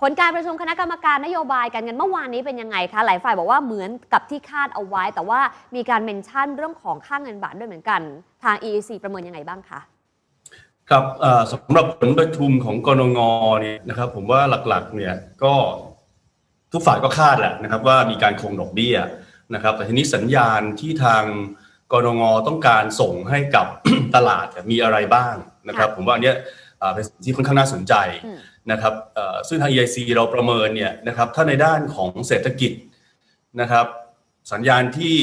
ผลการประชุมคณะกรรมการนโยบายการเงินเมื่อวานนี้เป็นยังไงคะ หลายฝ่ายบอกว่าเหมือนกับที่คาดเอาไว้ แต่ว่ามีการเมนชั่นเรื่องของค่าเงินบาทด้วยเหมือนกัน ทาง EEC ประเมินยังไงบ้างคะครับเอ่อสำหรับผลประชุมของกรงงเนี่ยนะครับผมว่าหลักๆเนี่ยก็ทุกฝ่ายก็คาดแหละนะครับว่ามีการคงดอกเบี้ยนะครับแต่ทีนี้สัญญาณที่ทางกรงงต้องการส่งให้กับตลาดเนี่ยมีอะไรบ้างนะครับค่ะผมว่าอันเนี้ยเอ่อเป็นสิ่งที่ค่อนข้างน่าสนใจอืม นะครับเอ่อซึ่งทาง EIC เราประเมินเนี่ยนะครับถ้าในด้านของเศรษฐกิจนะครับ สัญญาณที่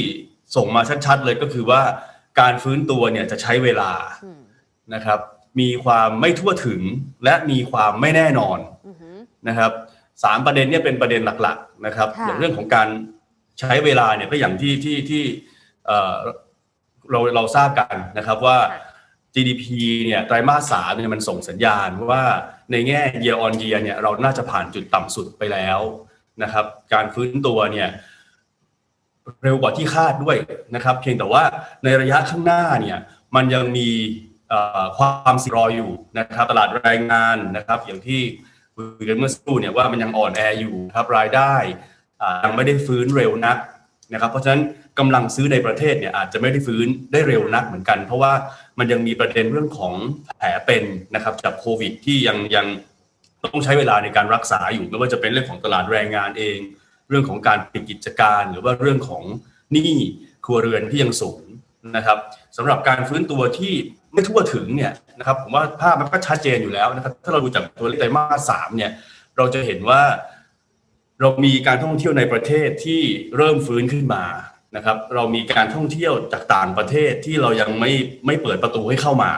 ส่งมาชัดๆเลยก็คือว่าการฟื้นตัวเนี่ยจะใช้เวลาอืมนะครับ มีความไม่ทั่วถึงและมีความไม่แน่นอนอือหือนะครับสามประเด็นเนี่ยเป็นประเด็นหลักๆนะครับค่ะอย่างเรื่องของการใช้เวลาเนี่ยก็อย่างที่ที่ที่เอ่อเราเราทราบกันนะครับว่า GDP เนี่ยไตรมาสสามเนี่ยมันส่งสัญญาณว่าในแง่ year on year เนี่ยเราน่าจะผ่านจุดต่ำสุดไปแล้วนะครับ การฟื้นตัวเนี่ยเร็วกว่าที่คาดด้วยนะครับ เพียงแต่ว่าในระยะข้างหน้าเนี่ยมันยังมีความรออยู่นะครับตลาดแรงงานนะครับ อย่างที่คุยกันเมื่อสักครู่เนี่ยว่ามันยังอ่อนแออยู่ครับรายได้ยังไม่ได้ฟื้นเร็วนัก นะครับเพราะฉะนั้นกำลังซื้อในประเทศเนี่ยอาจจะไม่ได้ฟื้นได้เร็วนักเหมือนกัน เพราะว่ามันยังมีประเด็นเรื่องของแผลเป็นนะครับจากโควิดที่ยังยังต้องใช้เวลาในการรักษาอยู่ไม่ว่าจะเป็นเรื่องของตลาดแรงงานเอง เรื่องของการปิดกิจการ หรือว่าเรื่องของหนี้ครัวเรือนที่ยังสูงนะครับสำหรับการฟื้นตัวที่ไม่ทั่วถึงเนี่ยนะครับผมว่าภาพมันก็ชัดเจนอยู่แล้วนะครับถ้าเราดูจากตัวเลขไตรมาสสามเนี่ยเราจะเห็นว่า เรามีการท่องเที่ยวในประเทศที่เริ่มฟื้นขึ้นมานะครับ เรามีการท่องเที่ยวจากต่างประเทศที่เรายังไม่ไม่เปิดประตูให้เข้ามา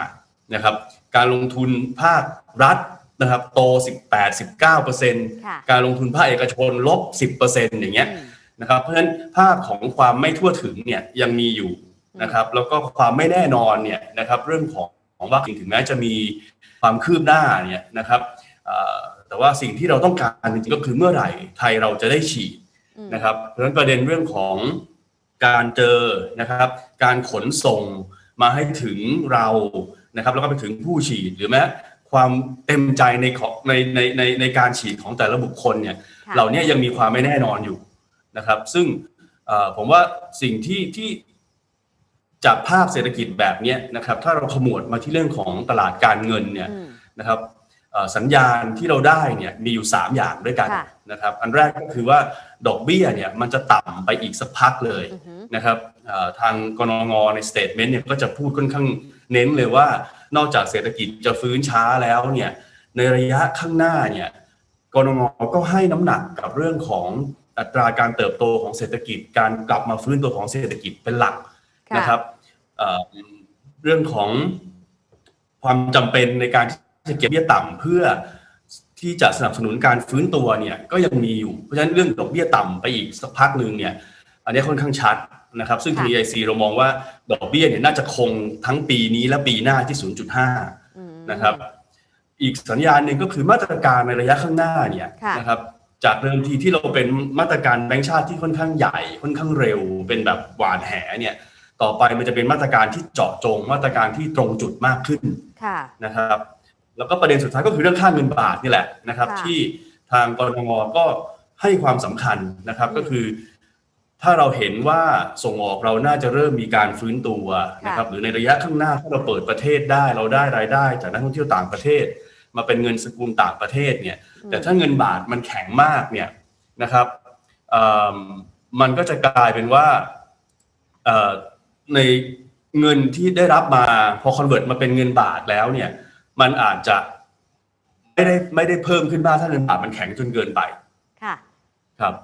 นะครับ การลงทุนภาครัฐนะครับ โต 18 19เปอร์เซ็นต์ค่ะการลงทุนภาคเอกชนลบ 10เปอร์เซ็นต์อย่างเงี้ยอืมนะครับ เพราะฉะนั้นภาพของความไม่ทั่วถึงเนี่ยยังมีอยู่นะครับ แล้วก็ความไม่แน่นอนเนี่ยนะครับ เรื่องของของวัคซีนถึงแม้จะมีความคืบหน้าเนี่ยนะครับเอ่อ แต่ว่าสิ่งที่เราต้องการจริงๆก็คือเมื่อไหร่ไทยเราจะได้ฉีดอืมนะครับ เพราะฉะนั้นประเด็นเรื่องของการเจอนะครับ การขนส่งมาให้ถึงเรานะครับ แล้วก็ไปถึงผู้ฉีดหรือแม้ความเต็มใจในของในในในในการฉีดของแต่ละบุคคลเนี่ยค่ะเหล่านี้ยังมีความไม่แน่นอนอยู่นะครับ ซึ่งเอ่อผมว่าสิ่งที่ที่จากภาพเศรษฐกิจแบบเนี้ยนะครับ ถ้าเราขมวดมาที่เรื่องของตลาดการเงินเนี่ยอืมนะครับเอ่อ สัญญาณที่เราได้เนี่ยมีอยู่ 3 อย่างด้วยกันค่ะนะครับอันแรกก็คือว่าดอกเบี้ยเนี่ยมันจะต่ำไปอีกสักพักเลยอือหือนะครับเอ่อทางกนงในสเตทเมนต์เนี่ยก็จะพูดค่อนข้างเน้นเลยว่านอกจากเศรษฐกิจจะฟื้นช้าแล้วเนี่ยในระยะข้างหน้าเนี่ยกนงก็ให้น้ำหนักกับเรื่องของอัตราการเติบโตของเศรษฐกิจ การกลับมาฟื้นตัวของเศรษฐกิจเป็นหลักค่ะนะครับเอ่อเรื่องของความจำเป็นในการ ที่จะเก็บเบี้ยต่ำเพื่อที่จะสนับสนุนการฟื้นตัวเนี่ยก็ยังมีอยู่ เพราะฉะนั้นเรื่องดอกเบี้ยต่ำไปอีกสักพักหนึ่งเนี่ยอันนี้ค่อนข้างชัดนะครับซึ่งค่ะ TIC เรามองว่าดอกเบี้ยเนี่ยน่าจะคงทั้งปีนี้และปีหน้าที่ 0.5อืมนะครับ อีกสัญญาณหนึ่งก็คือมาตรการในระยะข้างหน้าเนี่ยค่ะนะครับจากเดิมทีที่เราเป็นมาตรการแบงก์ชาติที่ค่อนข้างใหญ่ค่อนข้างเร็ว เป็นแบบหวานแหเนี่ยต่อไปมันจะเป็นมาตรการที่เจาะจงมาตรการที่ตรงจุดมากขึ้นค่ะนะครับ แล้วก็ประเด็นสุดท้ายก็คือเรื่องค่าเงินบาทนี่แหละนะครับ ค่ะ ที่ทางกรงงก็ให้ความสำคัญนะครับอืมก็คือ ถ้าเราเห็นว่าส่งออกเราน่าจะเริ่มมีการฟื้นตัวนะครับ หรือในระยะข้างหน้าถ้าเราเปิดประเทศได้ เราได้รายได้จากนักท่องเที่ยวต่างประเทศ มาเป็นเงินสกุลต่างประเทศเนี่ยอืมแต่ถ้าเงินบาทมันแข็งมากเนี่ยนะครับเอิ่มมันก็จะกลายเป็นว่าเอ่อในเงินที่ได้รับมาพอคอนเวิร์ตมาเป็นเงินบาทแล้วเนี่ย มันอาจจะไม่ได้ไม่ได้เพิ่มขึ้นมากถ้าเงินบาทมันแข็งจนเกินไปค่ะ ครับ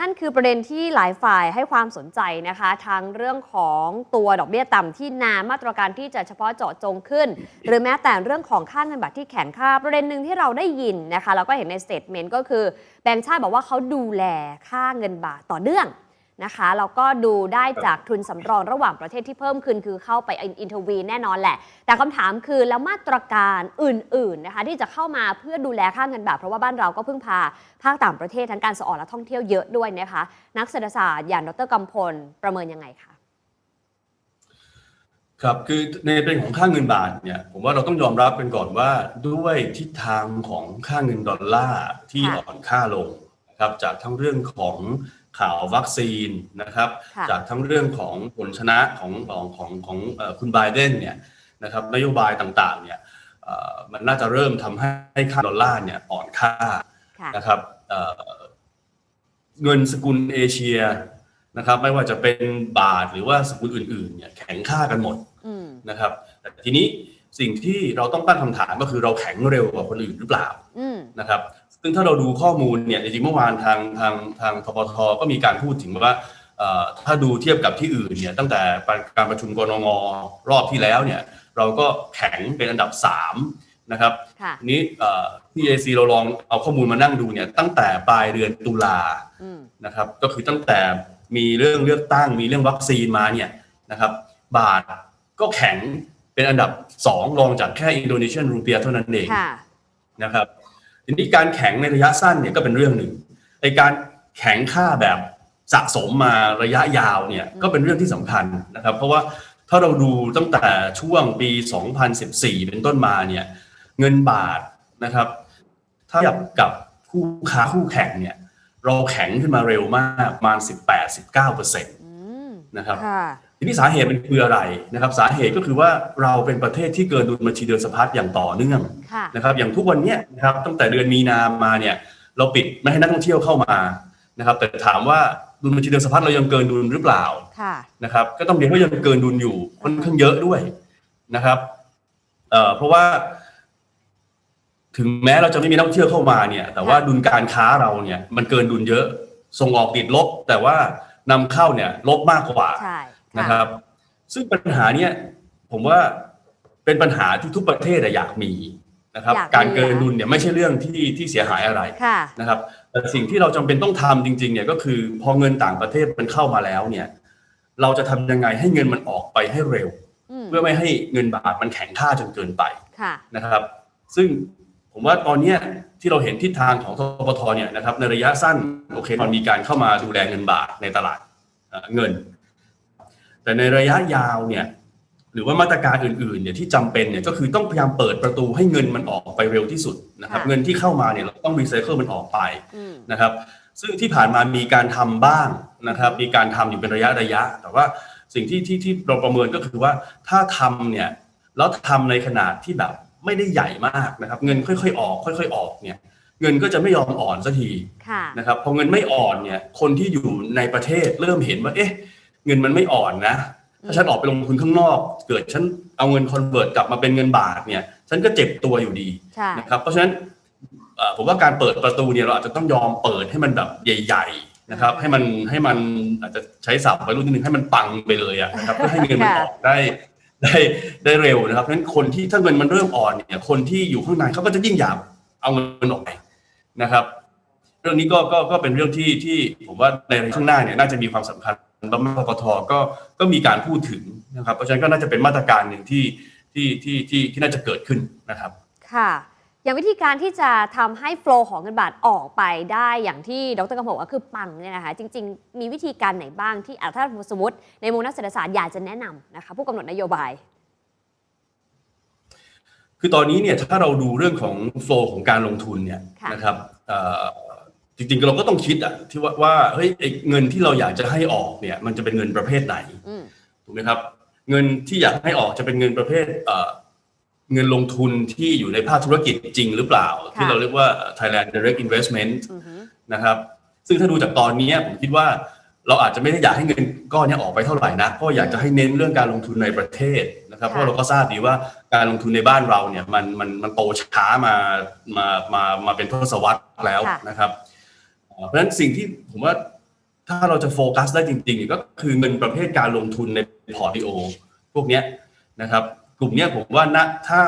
นั่นคือประเด็นที่หลายฝ่ายให้ความสนใจนะคะทั้งเรื่องของตัวดอกเบี้ยต่ำที่นานมาตรการที่จะเฉพาะเจาะจงขึ้น หรือแม้แต่เรื่องของค่าเงินบาทที่แข็งค่า ประเด็นหนึ่งที่เราได้ยินนะคะแล้วก็เห็นในสเตทเมนต์ก็คือแบงก์ชาติบอกว่าเขาดูแลค่าเงินบาทต่อเนื่อง นะคะแล้วก็ดูได้จากทุนสำรองระหว่างประเทศที่เพิ่มขึ้นคือเข้าไปอินเทอร์วีแน่นอนแหละ แต่คำถามคือแล้วมาตรการอื่นๆนะคะที่จะเข้ามาเพื่อดูแลค่าเงินบาทเพราะว่าบ้านเราก็เพึ่งพาภาคต่างประเทศทั้งการส่งออกและท่องเที่ยวเยอะด้วยนะคะนักเศรษฐศาสตร์อย่างดรกำพลประเมินยังไงคะครับคือในประเด็นของค่าเงินบาทเนี่ยผมว่าเราต้องยอมรับกันก่อนว่าด้วยทิศทางของค่าเงินดอลลาร์ที่อ่อนค่าลงครับจากทั้งเรื่องของ ข่าววัคซีนนะครับค่ะจากทั้งเรื่องของผลชนะของของของของเอ่อคุณไบเดนเนี่ยนะครับนโยบายต่างๆเนี่ยเอ่อมันน่าจะเริ่มทำให้ค่าดอลลาร์เนี่ยอ่อนค่าค่ะนะครับเอ่อเงินสกุลเอเชียนะครับไม่ว่าจะเป็นบาทหรือว่าสกุลอื่นๆเนี่ยแข็งค่ากันหมดอืมนะครับ แต่ทีนี้สิ่งที่เราต้องตั้งคำถามก็คือเราแข็งเร็วกว่าคนอื่นหรือเปล่าอืมนะครับ ซึ่งถ้าเราดูข้อมูลเนี่ยจริงๆเมื่อวานทางทางทางทปทก็มีการพูดถึงว่าเอ่อถ้าดูเทียบกับที่อื่นเนี่ยตั้งแต่การประชุมกรงงรอบที่แล้วเนี่ยเราก็แข็งเป็นอันดับ 3 นะครับค่ะทีนี้เอ่อที่ AC เราลองเอาข้อมูลมานั่งดูเนี่ยตั้งแต่ปลายเดือนตุลาอืมนะครับก็คือตั้งแต่มีเรื่องเลือกตั้งมีเรื่องวัคซีนมาเนี่ยนะครับบาทก็แข็งเป็นอันดับ 2 รองจากแค่อินโดนีเซียนรูเปียเท่านั้นเองค่ะนะครับ ทีนี้การแข็งในระยะสั้นเนี่ยก็เป็นเรื่องหนึ่งไอการแข็งค่าแบบสะสมมาระยะยาวเนี่ยก็เป็นเรื่องที่สำคัญนะครับ เพราะว่าถ้าเราดูตั้งแต่ช่วงปี 2014 เป็นต้นมาเนี่ยเงินบาทนะครับถ้าเทียบกับคู่ค้าคู่แข่งเนี่ยเราแข็งขึ้นมาเร็วมากประมาณ 18-19เปอร์เซ็นต์อืมนะครับค่ะ ทีนี้สาเหตุมันคืออะไรนะครับ สาเหตุก็คือว่าเราเป็นประเทศที่เกินดุลบัญชีเดินสะพัดอย่างต่อเนื่องค่ะนะครับ อย่างทุกวันเนี้ยนะครับตั้งแต่เดือนมีนามาเนี่ยเราปิดไม่ให้นักท่องเที่ยวเข้ามานะครับ แต่ถามว่าดุลบัญชีเดินสะพัดเรายังเกินดุลหรือเปล่าค่ะนะครับ ก็ต้องเรียนว่ายังเกินดุลอยู่ค่อนข้างเยอะด้วยนะครับเอ่อเพราะว่า ถึงแม้เราจะไม่มีนักท่องเที่ยวเข้ามาเนี่ย แต่ว่าดุลการค้าเราเนี่ย มันเกินดุลเยอะ ส่งออกติดลบ แต่ว่านำเข้าเนี่ย ลบมากกว่าใช่ นะครับ ซึ่งปัญหาเนี้ยผมว่าเป็นปัญหาที่ทุกประเทศอะอยากมีนะครับ การเกินดุลเนี่ยไม่ใช่เรื่องที่ที่เสียหายอะไรค่ะนะครับแต่สิ่งที่เราจำเป็นต้องทำจริงๆเนี่ยก็คือพอเงินต่างประเทศมันเข้ามาแล้วเนี่ยเราจะทำยังไงให้เงินมันออกไปให้เร็วอืมเพื่อไม่ให้เงินบาทมันแข็งค่าจนเกินไปค่ะนะครับ ซึ่งผมว่าตอนเนี้ยที่เราเห็นทิศทางของทปทเนี่ยนะครับในระยะสั้นโอเคมันมีการเข้ามาดูแลเงินบาทในตลาดเอ่อเงิน แต่ในระยะยาวเนี่ยหรือว่ามาตรการอื่นๆเนี่ยที่จำเป็นเนี่ยก็คือต้องพยายามเปิดประตูให้เงินมันออกไปเร็วที่สุดนะครับค่ะเงินที่เข้ามาเนี่ยเราต้องรีไซเคิลมันออกไปอืมนะครับซึ่งที่ผ่านมามีการทำบ้างนะครับมีการทำอยู่เป็นระยะระยะ แต่ว่าสิ่งที่ที่ที่เราประเมินก็คือว่าถ้าทำเนี่ยแล้วทำในขนาดที่แบบไม่ได้ใหญ่มากนะครับ เงินค่อยๆออกค่อย ๆ ออกเนี่ยเงินก็จะไม่ยอมอ่อนสักทีค่ะนะครับพอเงินไม่อ่อนเนี่ยคนที่อยู่ในประเทศเริ่มเห็นว่าเอ๊ะ เงินมันไม่อ่อนนะ ถ้าฉันออกไปลงทุนข้างนอก เกิดฉันเอาเงินคอนเวิร์ตกลับมาเป็นเงินบาทเนี่ย ฉันก็เจ็บตัวอยู่ดีใช่นะครับ เพราะฉะนั้นเอ่อผมว่าการเปิดประตูเนี่ยเราอาจจะต้องยอมเปิดให้มันแบบใหญ่ ๆนะครับ ให้มันให้มันอาจจะใช้ศัพท์ไปรุ่นนิดนึงให้มันปังไปเลยอะนะครับเพื่อให้เงินมันออกได้ได้ได้เร็วนะครับเพราะฉะนั้นคนที่ถ้าเงินมันเริ่มอ่อนเนี่ย คนที่อยู่ข้างในเขาก็จะยิ่งอยากเอาเงินออกไปนะครับ เรื่องนี้ก็ก็ก็เป็นเรื่องที่ที่ผมว่าในข้างหน้าเนี่ยน่าจะมีความสำคัญ แล้วมปทก็ก็มีการพูดถึงนะครับ เพราะฉะนั้นก็น่าจะเป็นมาตรการหนึ่งที่ที่ที่ที่ที่น่าจะเกิดขึ้นนะครับ ค่ะ อย่างวิธีการที่จะทำให้โฟลของเงินบาทออกไปได้อย่างที่ดรกำมลบอกว่าคือปังเนี่ยนะคะจริง ๆ มีวิธีการไหนบ้างที่อะถ้าสมมติในมุมนักเศรษฐศาสตร์อยากจะแนะนำนะคะผู้กำหนดนโยบายคือตอนนี้เนี่ยถ้าเราดูเรื่องของโฟลของการลงทุนเนี่ยค่ะนะครับเอ่อ จริงๆเราก็ต้องคิดอะที่ว่าว่าเฮ้ยไอ้เงินที่เราอยากจะให้ออกเนี่ย มันจะเป็นเงินประเภทไหนอืม ถูกไหมครับ เงินที่อยากให้ออกจะเป็นเงินประเภทเอ่อเงินลงทุนที่อยู่ในภาคธุรกิจจริงหรือเปล่า ค่ะ ที่เราเรียกว่า Thailand Direct Investment อือฮึนะครับ ซึ่งถ้าดูจากตอนนี้ผมคิดว่าเราอาจจะไม่ได้อยากให้เงินก้อนเนี้ออกไปเท่าไหร่นะเพราะอยากจะให้เน้นเรื่องการลงทุนในประเทศนะครับ ค่ะ เพราะเราก็ทราบดีว่าการลงทุนในบ้านเราเนี่ยมันมันมันโตช้ามามามามาเป็นทศวรรษแล้วนะครับ เอ่อเพราะฉะนั้นสิ่งที่ผมว่าถ้าเราจะโฟกัสได้จริงๆก็คือเงินประเภทการลงทุนในพอร์ต o โอพวกเนี้ยนะครับ กลุ่มเนี้ยผมว่าณถ้า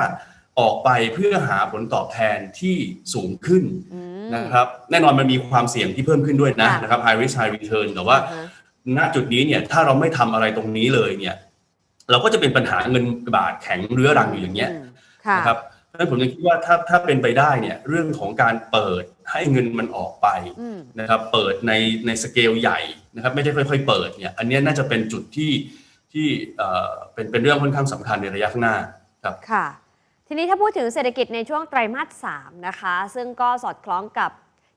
ออกไปเพื่อหาผลตอบแทนที่สูงขึ้นอืมนะครับ แน่นอนมันมีความเสี่ยงที่เพิ่มขึ้นด้วยนะค่ะนะครับ high risk high return แต่ว่าอ่าฮะณจุดนี้เนี่ยถ้าเราไม่ทำอะไรตรงนี้เลยเนี่ย เราก็จะเป็นปัญหาเงินบาทแข็งเรื้อรังอยู่อย่างเงี้ยอืมค่ะนะครับเพราะฉะนั้นผมยังคิดว่าถ้าถ้าเป็นไปได้เนี่ย เรื่องของการเปิด ให้เงินมันออกไปอืมนะครับเปิดในในสเกลใหญ่นะครับไม่ใช่ค่อยๆเปิดเนี่ยอันเนี้ยน่าจะเป็นจุดที่ที่เอ่อเป็นเป็นเรื่องค่อนข้างสำคัญในระยะข้างหน้าครับค่ะทีนี้ถ้าพูดถึงเศรษฐกิจในช่วงไตรมาส3นะคะ ซึ่งก็สอดคล้องกับ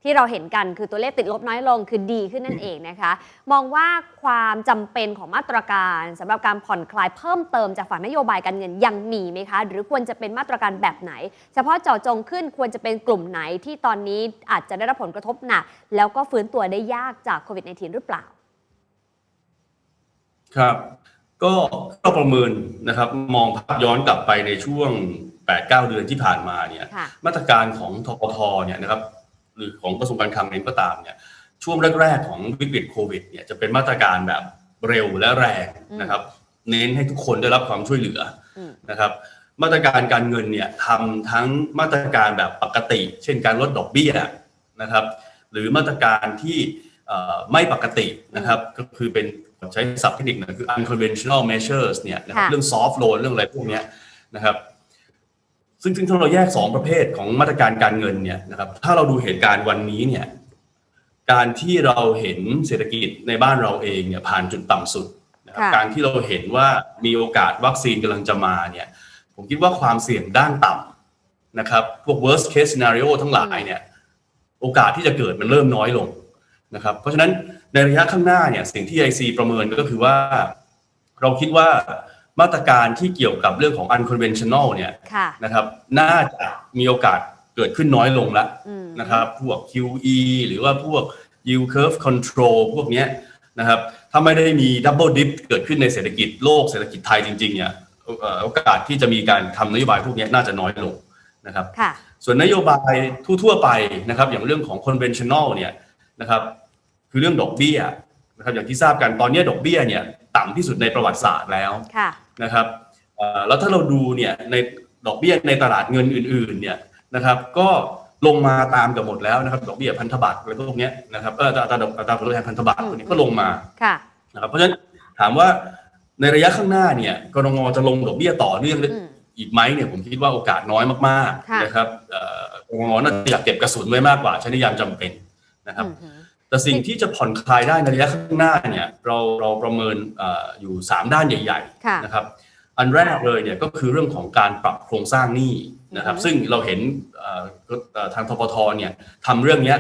ที่เราเห็นกันคือตัวเลขติดลบน้อยลงคือดีขึ้นนั่นเองนะคะ มองว่าความจำเป็นของมาตรการสำหรับการผ่อนคลายเพิ่มเติมจากฝั่งนโยบายการเงินยังมีไหมคะ หรือควรจะเป็นมาตรการแบบไหน เฉพาะเจาะจงขึ้นควรจะเป็นกลุ่มไหนที่ตอนนี้อาจจะได้รับผลกระทบหนักแล้วก็ฟื้นตัวได้ยากจากโควิด -19 หรือเปล่า ครับ ก็ก็ประเมินนะครับ มองภาพย้อนกลับไปในช่วง8-9เดือนที่ผ่านมาเนี่ยค่ะมาตรการของทปทเนี่ยนะครับ หรือของกระทรวงการคลังเองก็ตามเนี่ยช่วงแรก ๆ ของวิกฤตโควิดเนี่ยจะเป็นมาตรการแบบเร็วและแรงนะครับ เน้นให้ทุกคนได้รับความช่วยเหลืออมนะครับ มาตรการการเงินเนี่ยทำทั้งมาตรการแบบปกติ เช่นการลดดอกเบี้ยนะครับ หรือมาตรการที่เอ่อไม่ปกตินะครับ ก็คือเป็นใช้ศัพท์เทคนิคหน่อยคือ unconventional measures เนี่ยนะครับค่ะเรื่อง soft loan เรื่องอะไรพวกเนี้ยนะครับ ซึ่งซึ่งถ้าเราแยก 2 ประเภทของมาตรการการเงินเนี่ยนะครับถ้าเราดูเหตุการณ์วันนี้เนี่ยการที่เราเห็นเศรษฐกิจในบ้านเราเองเนี่ยผ่านจุดต่ำสุดนะครับค่ะการที่เราเห็นว่ามีโอกาสวัคซีนกำลังจะมาเนี่ยผมคิดว่าความเสี่ยงด้านต่ำนะครับพวก worst case scenario ทั้งหลายเนี่ยโอกาสที่จะเกิดมันเริ่มน้อยลงนะครับเพราะฉะนั้นในระยะข้างหน้าเนี่ยสิ่งที่ IC ประเมินก็คือว่า เราคิดว่า มาตรการที่เกี่ยวกับเรื่องของ unconventional เนี่ยค่ะ นะครับ น่าจะมีโอกาสเกิดขึ้นน้อยลงแล้วอืม นะครับ พวก QE หรือว่าพวก yield curve control พวกเนี้ยนะครับ ถ้าไม่ได้มี double dip เกิดขึ้นในเศรษฐกิจโลกเศรษฐกิจไทยจริงๆเนี่ยเอ่อโอกาสที่จะมีการทำนโยบายพวกเนี้ยน่าจะน้อยลงนะครับ ค่ะ ส่วนนโยบายทั่วๆไปนะครับ อย่างเรื่องของ conventional เนี่ยนะครับ คือเรื่องดอกเบี้ยนะครับ อย่างที่ทราบกันตอนนี้ดอกเบี้ยเนี่ย ต่ำที่สุดในประวัติศาสตร์แล้วค่ะนะครับเอ่อแล้วถ้าเราดูเนี่ยในดอกเบี้ยในตลาดเงินอื่นๆเนี่ยนะครับ ก็ลงมาตามกับหมดแล้วนะครับ ดอกเบี้ยพันธบัตรอะไรพวกเนี้ยนะครับเอออัตราดอกอัตราผลตอบแทนพันธบัตรพวกนี้ก็ลงมาค่ะนะครับเพราะฉะนั้นถามว่าในระยะข้างหน้าเนี่ยกรงงจะลงดอกเบี้ยต่อเนื่องอืมอีกไหมเนี่ยผมคิดว่าโอกาสน้อยมากค่ะๆนะครับเอ่อกรงงน่าจะอยากเก็บกระสุนไว้มากกว่าใช้ในยามจำเป็นนะครับอือหือ แต่สิ่งที่จะผ่อนคลายได้ในระยะข้างหน้าเนี่ยเราเราประเมินเอออยู่ 3 ด้านใหญ่ค่ะๆนะครับอันแรกเลยเนี่ยก็คือเรื่องของการปรับโครงสร้างหนี้นะครับอือฮึซึ่งเราเห็นเอ่อเอ่อทางทปทเนี่ยทำเรื่องเนี้ย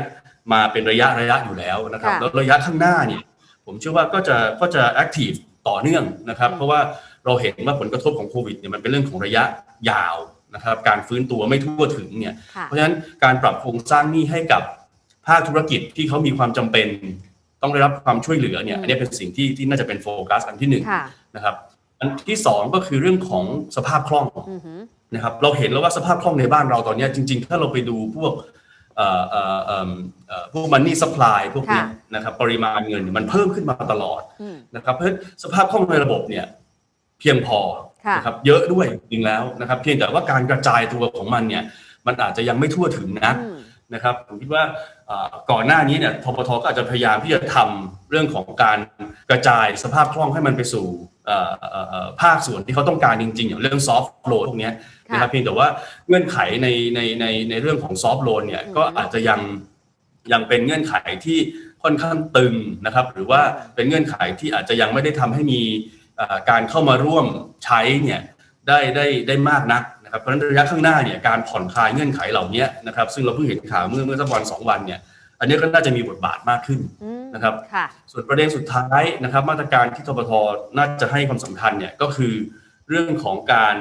มาเป็นระยะระยะอยู่แล้วนะครับค่ะแล้วระยะข้างหน้าเนี่ยผมเชื่อว่าก็จะก็จะแอคทีฟต่อเนื่องนะครับอืมเพราะว่าเราเห็นว่าผลกระทบของโควิดเนี่ยมันเป็นเรื่องของระยะยาวนะครับการฟื้นตัวไม่ทั่วถึงเนี่ยค่ะเพราะฉะนั้นการปรับโครงสร้างหนี้ให้กับ ภาคธุรกิจที่เขามีความจำเป็น ต้องได้รับความช่วยเหลือเนี่ยอืมอันนี้เป็นสิ่งที่ที่น่าจะเป็นโฟกัสอันที่หนึ่งค่ะนะครับอันที่สองก็คือเรื่องของสภาพคล่องอือหือนะครับเราเห็นแล้วว่าสภาพคล่องในบ้านเราตอนเนี้ยจริง ๆ ถ้าเราไปดูพวกเอ่อเอ่อเอิ่มเอ่อพวกมันนี่สป라이พวกเนี้ยค่ะนะครับปริมาณเงินเนี่ยมันเพิ่มขึ้นมาตลอดอืมนะครับเพราะฉะนั้นสภาพคล่องในระบบเนี่ยเพียงพอค่ะนะครับเยอะด้วยจริงแล้วนะครับเพียงแต่ว่าการกระจายตัวของมันเนี่ยมันอาจจะยังไม่ทั่วถึงนักอืม นะครับผมคิดว่าเอ่อก่อนหน้านี้เนี่ยทปทก็อาจจะพยายามที่จะทำเรื่องของการกระจายสภาพคล่องให้มันไปสู่เอ่อเอ่อเอ่อภาคส่วนที่เขาต้องการจริง ๆ อย่างเรื่องซอฟท์โลนพวกเนี้ยนะครับเพียงแต่ว่าเงื่อนไขในในในในเรื่องของซอฟท์โลนเนี่ยอืมก็อาจจะยังยังเป็นเงื่อนไขที่ค่อนข้างตึงนะครับ หรือว่าเป็นเงื่อนไขที่อาจจะยังไม่ได้ทำให้มีเอ่อการเข้ามาร่วมใช้เนี่ยได้ได้ได้มากนัก นะครับเพราะฉะนั้นระยะข้างหน้าเนี่ยการผ่อนคลายเงื่อนไขเหล่านี้นะครับซึ่งเราเพิ่งเห็นข่าวเมื่อเมื่อสักวันสองวันเนี่ยอันนี้ก็น่าจะมีบทบาทมากขึ้นอืมนะครับค่ะส่วนประเด็นสุดท้ายนะครับ มาตรการที่ทบทน่าจะให้ความสำคัญเนี่ยก็คือเรื่องของการ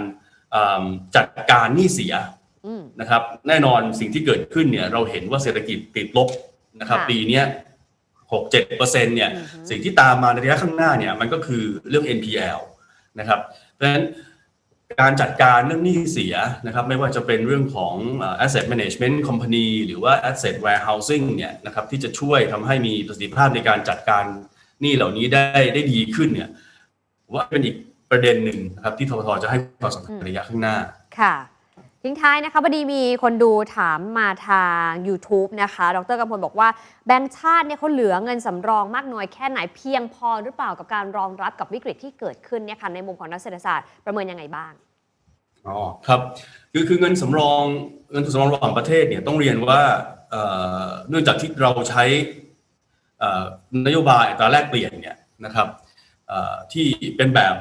อ่าจัดการหนี้เสียอืมนะครับ แน่นอนสิ่งที่เกิดขึ้นเนี่ยเราเห็นว่าเศรษฐกิจติดลบนะครับค่ะปีเนี้หกเจ็ดเปอร์เซ็นเนี่ยอือฮึสิ่งที่ตามมาในระยะข้างหน้าเนี่ยมันก็คือเรื่อง NPL นะครับ เพราะฉะนั้น การจัดการเรื่องหนี้เสียนะครับไม่ว่าจะเป็นเรื่องของ asset management company หรือว่า asset warehousing เนี่ยนะครับที่จะช่วยทำให้มีประสิทธิภาพในการจัดการหนี้เหล่านี้ได้ได้ดีขึ้นเนี่ยว่าเป็นอีกประเด็นหนึ่งนะครับที่ทบทจะให้ความสำคัญในระยะข้างหน้าค่ะ ทิ้งท้ายนะคะพอดีมีคนดูถามมาทาง YouTube นะคะ ดรกำพลบอกว่าแบงก์ชาติเนี่ยเขาเหลือเงินสำรองมากน้อยแค่ไหนเพียงพอหรือเปล่ากับการรองรับกับวิกฤตที่เกิดขึ้นเนี่ยค่ะในมุมของนักเศรษฐศาสตร์ประเมินยังไงบ้างอ๋อครับคือคือเงินสำรองเงินสำรองระหว่างประเทศเนี่ยต้องเรียนว่าเนื่องจากที่เราใช้นโยบายอัตราแลกเปลี่ยนเนี่ยนะครับที่เป็นแบบ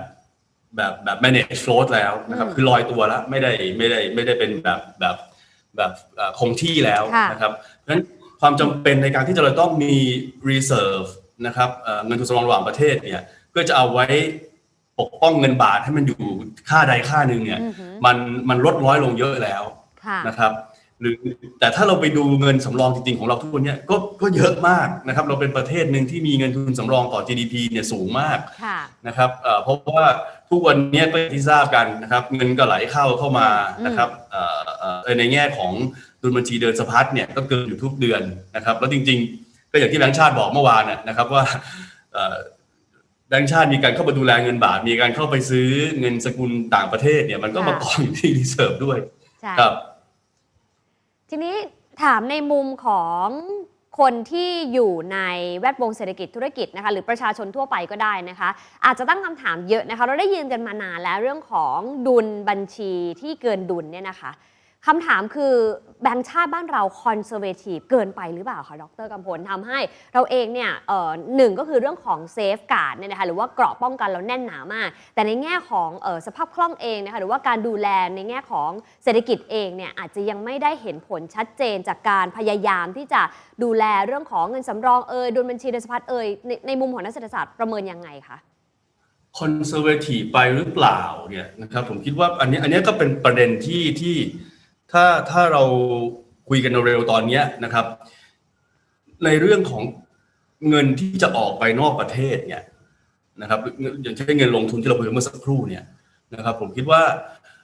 แบบแบบ manage float แล้วนะครับอืมคือลอยตัวแล้วไม่ได้ไม่ได้ไม่ได้เป็นแบบแบบแบบเอ่อคงที่แล้วค่ะนะครับเพราะฉะนั้นความจำเป็นในการที่จะเราต้องมี reserve นะครับเอ่อเงินทุนสำรองระหว่างประเทศเนี่ยเพื่อจะเอาไว้ปกป้องเงินบาทให้มันอยู่ค่าใดค่าหนึ่งเนี่ยอือหือมันมันลดน้อยลงเยอะแล้วค่ะนะครับ หรือแต่ถ้าเราไปดูเงินสำรองจริงๆของเราทุกวันเนี้ก็ก็เยอะมากนะครับ เราเป็นประเทศหนึ่งที่มีเงินทุนสำรองต่อ GDP เนี่ยสูงมากค่ะ นะครับเอ่อเพราะว่าทุกวันเนี้ยก็อย่างที่ทราบกันนะครับ เงินก็ไหลเข้าเข้ามาอืมนะครับเอ่อเอ่อในแง่ของดุลบัญชีเดินสะพัดเนี่ยก็เกินอยู่ทุกเดือนนะครับ แล้วจริงๆ ก็อย่างที่แบงค์ชาติบอกเมื่อวานนะนะครับว่าเอ่อแบงค์ชาติมีการเข้ามาดูแลเงินบาท มีการเข้าไปซื้อเงินสกุลต่างประเทศเนี่ยมันก็มาค่ะกองอยู่ที่รีเซิร์ฟด้วยใช่ ครับ ทีนี้ถามในมุมของคนที่อยู่ในแวดวงเศรษฐกิจธุรกิจนะคะหรือประชาชนทั่วไปก็ได้นะคะ อาจจะตั้งคำถามเยอะนะคะ เราได้ยินกันมานานแล้วเรื่องของดุลบัญชีที่เกินดุลเนี่ยนะคะ คำถามคือแบงก์ชาติบ้านเราคอนเซอร์เวทีฟเกินไปหรือเปล่าคะดรกำพลทำให้เราเองเนี่ยหนึ่งก็คือเรื่องของเซฟการ์ดเนี่ยนะคะหรือว่าเกราะป้องกันเราแน่นหนามาก แต่ในแง่ของออสภาพคล่องเองนะคะหรือว่าการดูแลในแง่ของเศรษฐกิจเองเนี่ยอาจจะยังไม่ได้เห็นผลชัดเจนจากการพยายามที่จะดูแลเรื่องของเงินสำรองเอยดุลบัญชีเดินสะพัดเอยในในมุมของนักเศรษฐศาสตร์ประเมินยังไงคะคอนเซอร์เวทีฟไปหรือเปล่าเนี่ยนะครับผมคิดว่าอันนี้อันนี้ก็เป็นประเด็นที่ที่ ถ้าถ้าเราคุยกันเร็วๆตอนเนี้ยนะครับ ในเรื่องของเงินที่จะออกไปนอกประเทศเนี่ยนะครับอย่างเช่นเงินลงทุนที่เราคุยกันเมื่อสักครู่เนี่ยนะครับ ผมคิดว่า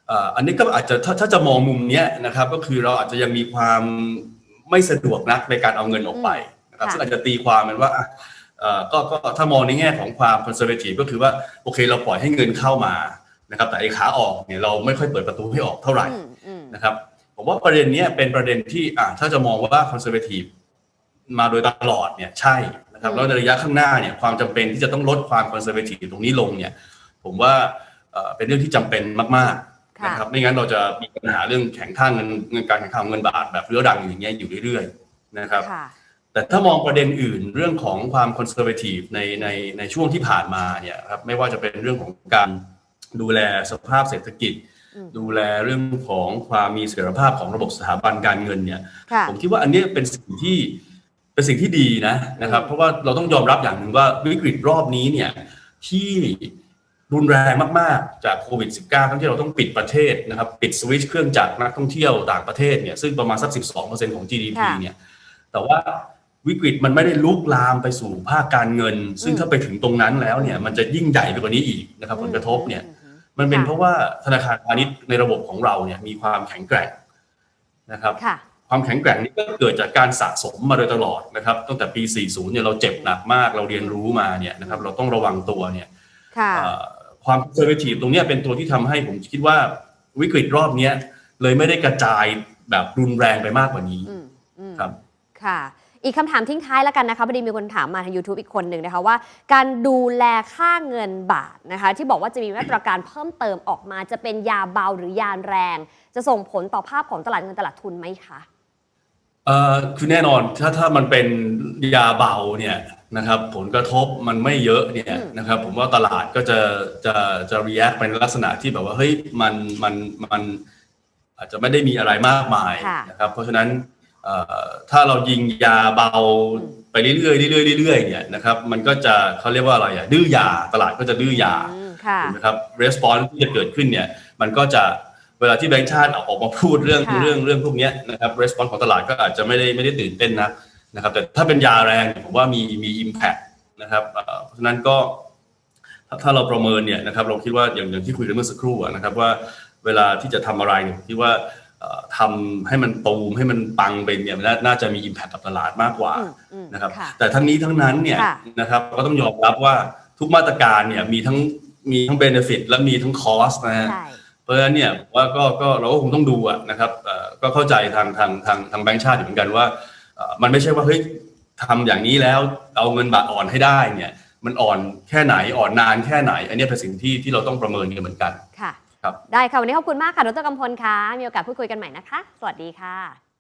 เอ่ออันนี้ก็อาจจะถ้าถ้าจะมองมุมเนี้ยนะครับ ก็คือเราอาจจะยังมีความไม่สะดวกนักในการเอาเงินออกไปนะครับค่ะซึ่งอาจจะตีความมันว่าอะเอ่อก็ก็ถ้ามองในแง่ของความคอนเซอร์เวทีฟก็คือว่าโอเคเราปล่อยให้เงินเข้ามานะครับ แต่ไอ้ขาออกเนี่ยเราไม่ค่อยเปิดประตูให้ออกเท่าไหร่อืมอืมนะครับ ผมว่าประเด็นเนี้ยเป็นประเด็นที่อะถ้าจะมองว่าคอนเซอร์เวทีฟมาโดยตลอดเนี่ยใช่นะครับอืมแล้วในระยะข้างหน้าเนี่ยความจำเป็นที่จะต้องลดความคอนเซอร์เวทีฟตรงนี้ลงเนี่ย ผมว่าเอ่อเป็นเรื่องที่จำเป็นมากๆค่ะนะครับไม่งั้นเราจะมีปัญหาเรื่องแข็งค่าเงินเงินการแข่งขันเงินบาทแบบเรื้อรังอย่างเงี้ยอยู่เรื่อยๆนะครับค่ะแต่ถ้ามองประเด็นอื่นเรื่องของความคอนเซอร์เวทีฟในในในช่วงที่ผ่านมาเนี่ยครับไม่ว่าจะเป็นเรื่องของการดูแลสภาพเศรษฐกิจอืม ดูแลเรื่องของความมีเสถียรภาพของระบบสถาบันการเงินเนี่ยค่ะผมคิดว่าอันเนี้ยเป็นสิ่งที่เป็นสิ่งที่ดีนะนะครับ เพราะว่าเราต้องยอมรับอย่างหนึ่งว่าวิกฤตรอบนี้เนี่ยที่รุนแรงมาก ๆ จากโควิด -19 ทั้งที่เราต้องปิดประเทศนะครับ ปิดสวิตช์เครื่องจักรนักท่องเที่ยวต่างประเทศเนี่ยซึ่งประมาณสัก 12%ของ GDP ค่ะเนี่ยแต่ว่าวิกฤตมันไม่ได้ลุกลามไปสู่ภาคการเงิน ซึ่งอืมถ้าไปถึงตรงนั้นแล้วเนี่ยมันจะยิ่งใหญ่ไปกว่านี้อีกนะครับผลกระทบเนี่ย มันเป็นค่ะเพราะว่าธนาคารพาณิชย์ในระบบของเราเนี่ยมีความแข็งแกร่งนะครับค่ะความแข็งแกร่งนี้ก็เกิดจากการสะสมมาโดยตลอดนะครับตั้งแต่ปี 40 เนี่ยเราเจ็บหนักมากเราเรียนรู้มาเนี่ยนะครับเราต้องระวังตัวเนี่ยค่ะเอ่อความเซอร์เวทีฟตรงเนี้ยเป็นตัวที่ทำให้ผมคิดว่าวิกฤตรอบเนี้ยเลยไม่ได้กระจายแบบรุนแรงไปมากกว่านี้อืมอืมครับค่ะ อีกคำถามทิ้งท้ายแล้วกันนะคะพอดีมีคนถามมาทาง YouTube อีกคนหนึ่งนะคะว่า การดูแลค่าเงินบาทนะคะ ที่บอกว่าจะมีมาตรการเพิ่มเติมออกมาจะเป็นยาเบาหรือยาแรง จะส่งผลต่อภาพของตลาดเงินตลาดทุนไหมคะเอ่อคือแน่นอนถ้าถ้ามันเป็นยาเบาเนี่ยนะครับ ผลกระทบมันไม่เยอะเนี่ยอืมนะครับ ผมว่าตลาดก็จะจะจะ react เป็นลักษณะที่แบบว่าเฮ้ยมันมันมันอาจจะไม่ได้มีอะไรมากมายค่ะนะครับ เพราะฉะนั้นเอ่อ ถ้าเรายิงยาเบาอืมไปเรื่อยๆเรื่อยๆเรื่อยๆเนี่ยนะครับมันก็จะเขาเรียกว่าอะไรอะดื้อยาตลาดก็จะดื้อยาอืมค่ะถูกไหมครับ response ที่จะเกิดขึ้นเนี่ยมันก็จะเวลาที่แบงค์ชาติออกมาพูดเรื่องค่ะเรื่องเรื่องพวกเนี้ยนะครับ response ของตลาดก็อาจจะไม่ได้ไม่ได้ตื่นเต้นนะนะครับแต่ถ้าเป็นยาแรงเนี่ยผมว่ามีมี impact นะครับเอ่อเพราะฉะนั้นก็ถ้าถ้าเราประเมินเนี่ยนะครับเราคิดว่าอย่างอย่างที่คุยกันเมื่อสักครู่อะนะครับว่าเวลาที่จะทำอะไรเนี่ยผมคิดว่าเอ่อ ทำให้มันตูมให้มันปังไปเนี่ยมันน่าน่าจะมี impact กับตลาดมากกว่าอืมอืมนะครับค่ะแต่ทั้งนี้ทั้งนั้นเนี่ยค่ะนะครับก็ต้องยอมรับว่าทุกมาตรการเนี่ยมีทั้งมีทั้งเบนฟิตและมีทั้งคอสนะฮะใช่เพราะฉะนั้นเนี่ยผมว่าก็ก็เราก็คงต้องดูอะนะครับเอ่อก็เข้าใจทางทางทางทางแบงก์ชาติอยู่เหมือนกันว่าเอ่อมันไม่ใช่ว่าเฮ้ยทำอย่างนี้แล้วเอาเงินบาทอ่อนให้ได้เนี่ย มันอ่อนแค่ไหนอ่อนนานแค่ไหน อันเนี้ยเป็นสิ่งที่ที่เราต้องประเมินกันเหมือนกันค่ะ ครับ ได้ค่ะ วันนี้ขอบคุณมากค่ะ ดรกำพลคะมีโอกาสพูดคุยกันใหม่นะคะ สวัสดีค่ะ